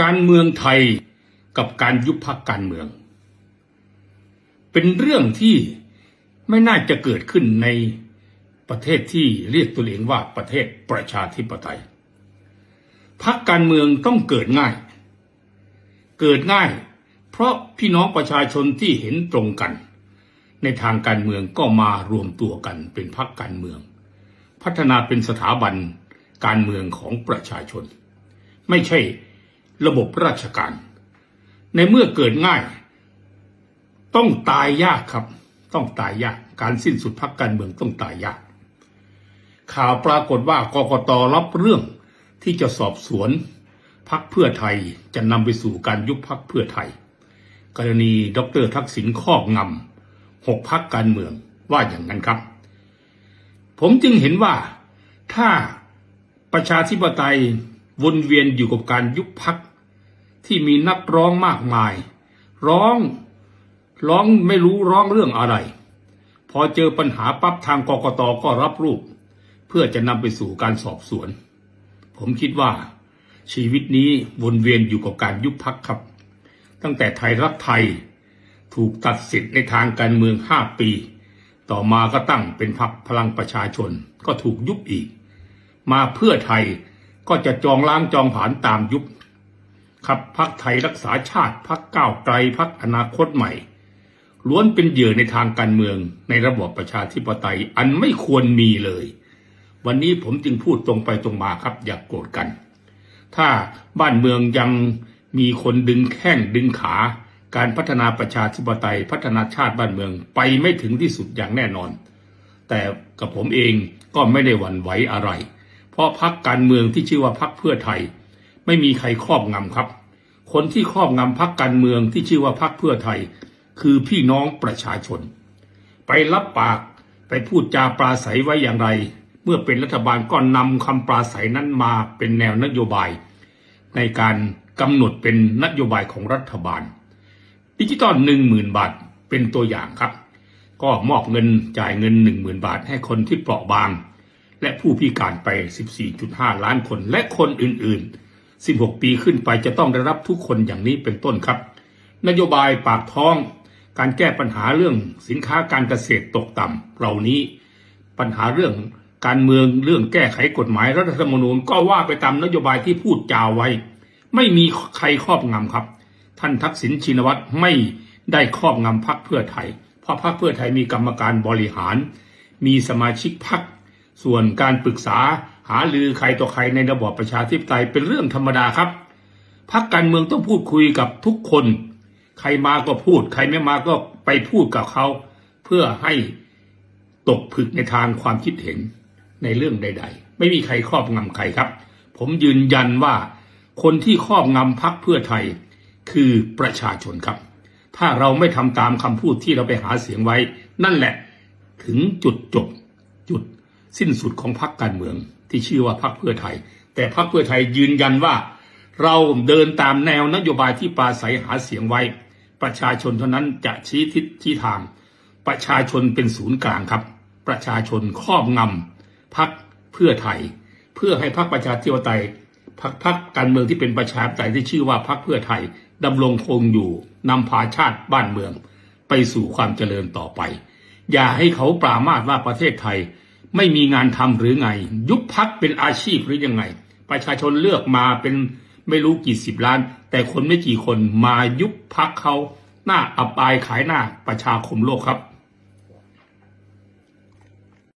การเมืองไทยกับการยุบพักการเมือง เป็นเรื่องที่ไม่น่าจะเกิดขึ้นในประเทศที่เรียกตัวเองว่าประเทศประชาธิปไตยพักการเมืองต้องเกิดง่าย เกิดง่าย เพราะพี่น้องประชาชนที่เห็นตรงกัน ในทางการเมืองก็มารวมตัวกันเป็นพักการเมือง พัฒนาเป็นสถาบันการเมืองของประชาชน ไม่ใช่ ระบบราชการ ในเมื่อเกิดง่าย ต้องตายยากครับ ต้องตายยากการสิ้นสุดพักการเมืองต้องตายยาก ข่าวปรากฏว่ากกตรับเรื่องที่จะสอบสวนพักเพื่อไทยจะนำไปสู่การยุบพักเพื่อไทย กรณีดรทักษิณครอบงำหกพักการเมืองว่าอย่างนั้นครับ ผมจึงเห็นว่าถ้าประชาธิปไตยวนเวียนอยู่กับการยุบพัก ที่มีนักร้องมากมาย ร้องร้องไม่รู้ร้องเรื่องอะไร พอเจอปัญหาปั๊บทางกกตก็รับรูป เพื่อจะนำไปสู่การสอบสวน ผมคิดว่า ชีวิตนี้วนเวียนอยู่กับการยุบพักครับ ตั้งแต่ไทยรักไทยถูกตัดสิทธิ์ในทางการเมืองห้าปี ต่อมาก็ตั้งเป็นพรรคพลังประชาชนก็ถูกยุบอีก มาเพื่อไทยก็จะจองล้างจองผลานตามยุบ ครับพักไทยรักษาชาติพักก้าวไกลพักอนาคตใหม่ ล้วนเป็นเหยื่อในทางการเมือง ในระบอบประชาธิปไตยอันไม่ควรมีเลย วันนี้ผมจึงพูดตรงไปตรงมาครับ อย่ากโกรธกัน ถ้าบ้านเมืองยังมีคนดึงแข้งดึงขา การพัฒนาประชาธิปไตย พัฒนาชาติบ้านเมืองไปไม่ถึงที่สุดอย่างแน่นอน แต่กับผมเองก็ไม่ได้หวั่นไหวอะไร เพราะพักการเมืองที่ชื่อว่าพักเพื่อไทย ไม่มีใครครอบงำครับ คนที่ครอบงำพักการเมืองที่ชื่อว่าพักเพื่อไทย คือพี่น้องประชาชน ไปรับปากไปพูดจาปราศัยไว้อย่างไร เมื่อเป็นรัฐบาลก็นำคำปราศัยนั้นมาเป็นแนวนโยบาย ในการกำหนดเป็นนโยบายของรัฐบาล ดิจิตอลหนึ่งหมื่นบาทเป็นตัวอย่างครับ ก็มอบเงินจ่ายเงินหนึ่งหมื่นบาทให้คนที่เปราะบาง และผู้พิการไป 14.5 ล้านคนและคนอื่นๆ 16 ปีขึ้นไปจะต้องได้รับทุกคนอย่างนี้เป็นต้นครับ นโยบายปากท้อง การแก้ปัญหาเรื่องสินค้าการเกษตรตกต่ำเหล่านี้ ปัญหาเรื่องการเมืองเรื่องแก้ไขกฎหมายรัฐธรรมนูญก็ว่าไปตามนโยบายที่พูดจาไว้ ไม่มีใครครอบงำครับ ท่านทักษิณชินวัตรไม่ได้ครอบงำพักเพื่อไทย เพราะพักเพื่อไทยมีกรรมการบริหาร มีสมาชิกพักส่วนการปรึกษา หาลือใครต่อใครในระบอบประชาธิปไตยเป็นเรื่องธรรมดาครับพักการเมืองต้องพูดคุยกับทุกคน ใครมาก็พูด ใครไม่มาก็ไปพูดกับเขา เพื่อให้ตกผึกในทางความคิดเห็นในเรื่องใด ๆ ไม่มีใครครอบงำใครครับ ผมยืนยันว่าคนที่ครอบงำพักเพื่อไทยคือประชาชนครับ ถ้าเราไม่ทำตามคำพูดที่เราไปหาเสียงไว้ นั่นแหละถึงจุดจบจุดสิ้นสุดของพรรคการเมือง ที่ชื่อว่าพรรคเพื่อไทย แต่พรรคเพื่อไทยยืนยันว่า เราเดินตามแนวนโยบายที่ปราศัยหาเสียงไว้ ประชาชนเท่านั้นจะชี้ทิศชี้ทาง ประชาชนเป็นศูนย์กลางครับ ประชาชนครอบงำพรรคเพื่อไทย เพื่อให้พรรคประชาธิปไตยพรรคพรรคการเมืองที่เป็นประชาธิปไตยที่ชื่อว่าพรรคเพื่อไทยดำรงคงอยู่นำพาชาติบ้านเมือง ไปสู่ความเจริญต่อไป อย่าให้เขาปรามาสว่าประเทศไทย ไม่มีงานทำหรือไง ยุบพักเป็นอาชีพหรือยังไง ประชาชนเลือกมาเป็นไม่รู้กี่สิบล้าน แต่คนไม่กี่คนมายุบพักเขาหน้าอับอายขายหน้าประชาคมโลกครับ